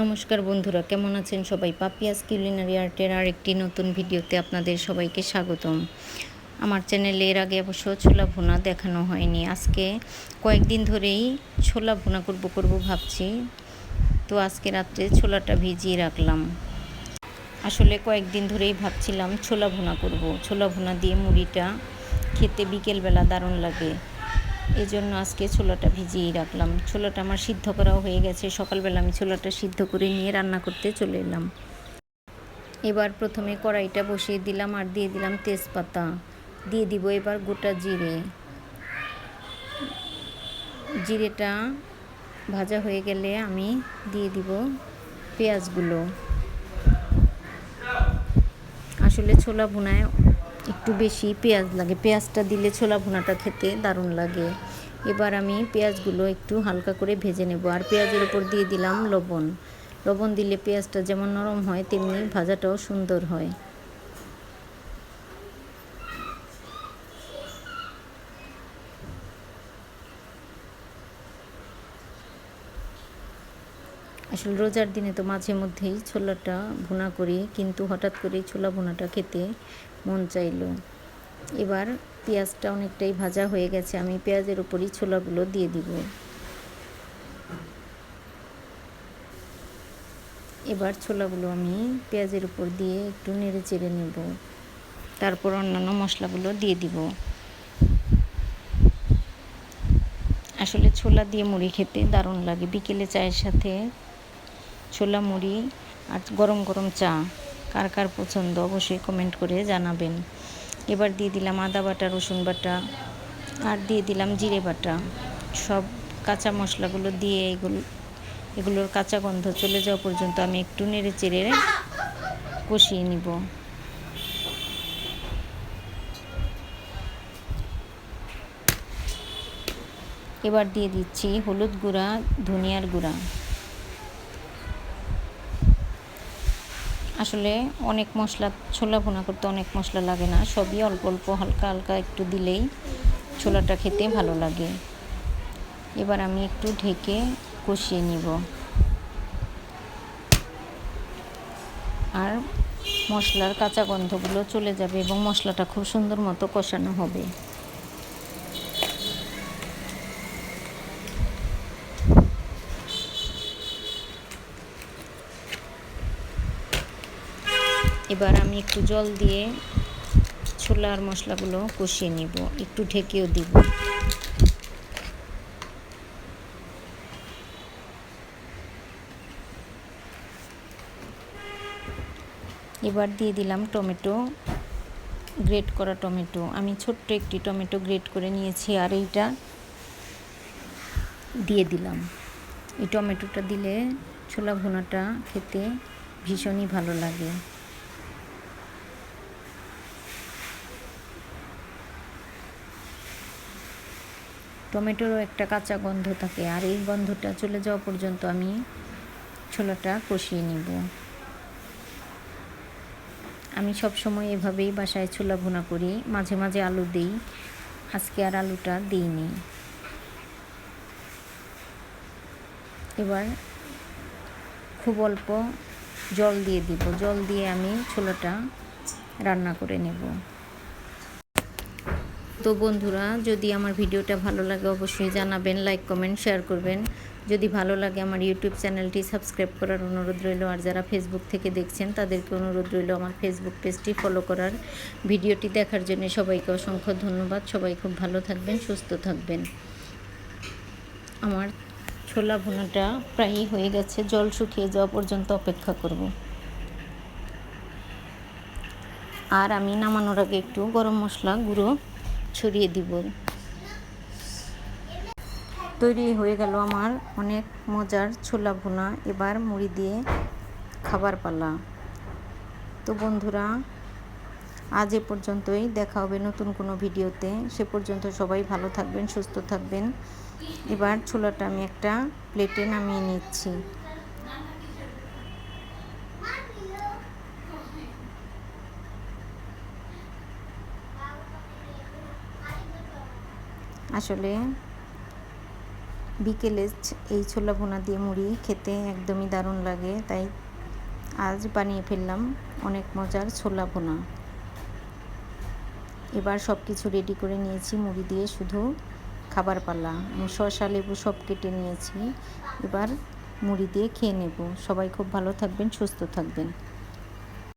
নমস্কার বন্ধুরা, কেমন আছেন সবাই? পাপিয়াস কিউলিনারি আর্টের আরেকটি নতুন ভিডিওতে আপনাদের সবাইকে স্বাগতম। আমার চ্যানেলে এর আগে অবশ্য ছোলা ভুনা দেখানো হয়নি। আজকে কয়েকদিন ধরেই ছোলা ভুনা করব করব ভাবছি। তো আজকে রাত্রে ছোলাটা ভিজিয়ে রাখলাম। আসলে কয়েকদিন ধরেই ভাবছিলাম ছোলা ভুনা করব। ছোলা ভুনা দিয়ে মুড়িটা খেতে বিকেলবেলা দারুণ লাগে। এই জন্য আজকে ছোলাটা ভিজিয়েই রাখলাম। ছোলাটা আমার সিদ্ধ করাও হয়ে গেছে। সকালবেলা আমি ছোলাটা সিদ্ধ করে নিয়ে রান্না করতে চলে এলাম। এবার প্রথমে কড়াইটা বসিয়ে দিলাম আর দিয়ে দিলাম তেজপাতা। দিয়ে দিব এবার গোটা জিরে। জিরেটা ভাজা হয়ে গেলে আমি দিয়ে দিব পেঁয়াজগুলো। আসলে ছোলা ভুনায় একটু বেশি পেঁয়াজ লাগে। পেঁয়াজটা দিলে ছোলা ভুনাটা খেতে দারুণ লাগে। এবার আমি পেঁয়াজগুলো একটু হালকা করে ভেজে নেব। আর পেঁয়াজের ওপর দিয়ে দিলাম লবণ। লবণ দিলে পেঁয়াজটা যেমন নরম হয়, তেমনি ভাজাটাও সুন্দর হয়। আসলে রোজার দিনে তো মাঝে মধ্যেই ছোলাটা ভুনা করি, কিন্তু হঠাৎ করে ছোলা ভুনাটা খেতে মন চাইলো। এবার পেঁয়াজটা অনেকটাই ভাজা হয়ে গেছে, আমি পেঁয়াজের উপরই ছোলাগুলো দিয়ে দিব। এবার ছোলাগুলো আমি পেঁয়াজের উপর দিয়ে একটু নেড়ে চেড়ে নেব। তারপর অন্যান্য মশলাগুলো দিয়ে দিব। আসলে ছোলা দিয়ে মুড়ি খেতে দারুণ লাগে। বিকেলে চায়ের সাথে ছোলা মুড়ি আর গরম গরম চা। কার কার পছন্দ অবশ্যই কমেন্ট করে জানাবেন। এবার দিয়ে দিলাম আদা বাটা, রসুন বাটা আর দিয়ে দিলাম জিরে বাটা। সব কাঁচা মশলাগুলো দিয়ে এগুলো, এগুলোর কাঁচা গন্ধ চলে যাওয়া পর্যন্ত আমি একটু নেড়ে চেড়ে কষিয়ে নিব। এবার দিয়ে দিচ্ছি হলুদ গুঁড়া, ধনিয়ার গুঁড়া। আসলে অনেক মশলা, ছোলা ভুনা করতে অনেক মশলা লাগে না। সবই অল্প অল্প, হালকা হালকা একটু দিলেই ছোলাটা খেতে ভালো লাগে। এবার আমি একটু ঢেকে কষিয়ে নিব। আর মশলার কাঁচা গন্ধগুলো চলে যাবে এবং মশলাটা খুব সুন্দর মতো কষানো হবে। এবার আমি একটু জল দিয়ে ছোলার মশলাগুলো কষিয়ে নিব, একটু ঢেকেও দিব। এবার দিয়ে দিলাম টমেটো, গ্রেট করা টমেটো। আমি ছোট্ট একটি টমেটো গ্রেট করে নিয়েছি আর এইটা দিয়ে দিলাম। এই টমেটোটা দিলে ছোলা ভুনাটা খেতে ভীষণই ভালো লাগে। টমেটোরও একটা কাঁচা গন্ধ থাকে। আর এই গন্ধটা চলে যাওয়া পর্যন্ত আমি ছোলাটা কষিয়ে নিব। আমি সব সময় এভাবেই বাসায় ছোলা ভুনা করি। মাঝে মাঝে আলু দিই। আজকে আর আলুটা দিইনি। এবার খুব অল্প জল দিয়ে দিব। জল দিয়ে আমি ছোলাটা রান্না করে নেব। তো বন্ধুরা, যদি আমার ভিডিওটা ভালো লাগে অবশ্যই জানাবেন লাইক কমেন্ট শেয়ার করবেন। যদি ভালো লাগে আমার ইউটিউব চ্যানেলটি সাবস্ক্রাইব করার অনুরোধ রইল, আর যারা ফেসবুক থেকে দেখছেন, তাদেরকে অনুরোধ রইল আমার ফেসবুক পেজটি ফলো করার। ভিডিওটি দেখার জন্য সবাইকে অসংখ্য ধন্যবাদ। সবাই খুব ভালো থাকবেন, সুস্থ থাকবেন। আমার ছোলা ভুনাটা প্রায়ই হয়ে গেছে, জল শুকিয়ে যাওয়া পর্যন্ত অপেক্ষা করব। আর আমি নামানোর আগে একটু গরম মশলা গুঁড়ো ছড়িয়ে দিব। তৈরি হয়ে গেল আমার অনেক মজার ছোলা ভুনা। এবার মুড়ি দিয়ে খাবার পালা। তো বন্ধুরা, আজ এ পর্যন্তই। দেখা হবে নতুন কোনো ভিডিওতে। সে পর্যন্ত সবাই ভালো থাকবেন, সুস্থ থাকবেন। এবার ছোলাটা আমি একটা প্লেটে নামিয়ে নিচ্ছি। আসলে বিকেলে এই ছোলা ভুনা দিয়ে মুড়ি খেতে একদমই দারুণ লাগে। তাই আজ বানিয়ে ফেললাম অনেক মজার ছোলা ভুনা। এবার সব কিছু রেডি করে নিয়েছি, মুড়ি দিয়ে শুধু খাবার পালা। শসা, লেবু সব কেটে নিয়েছি। এবার মুড়ি দিয়ে খেয়ে নেব। সবাই খুব ভালো থাকবেন, সুস্থ থাকবেন।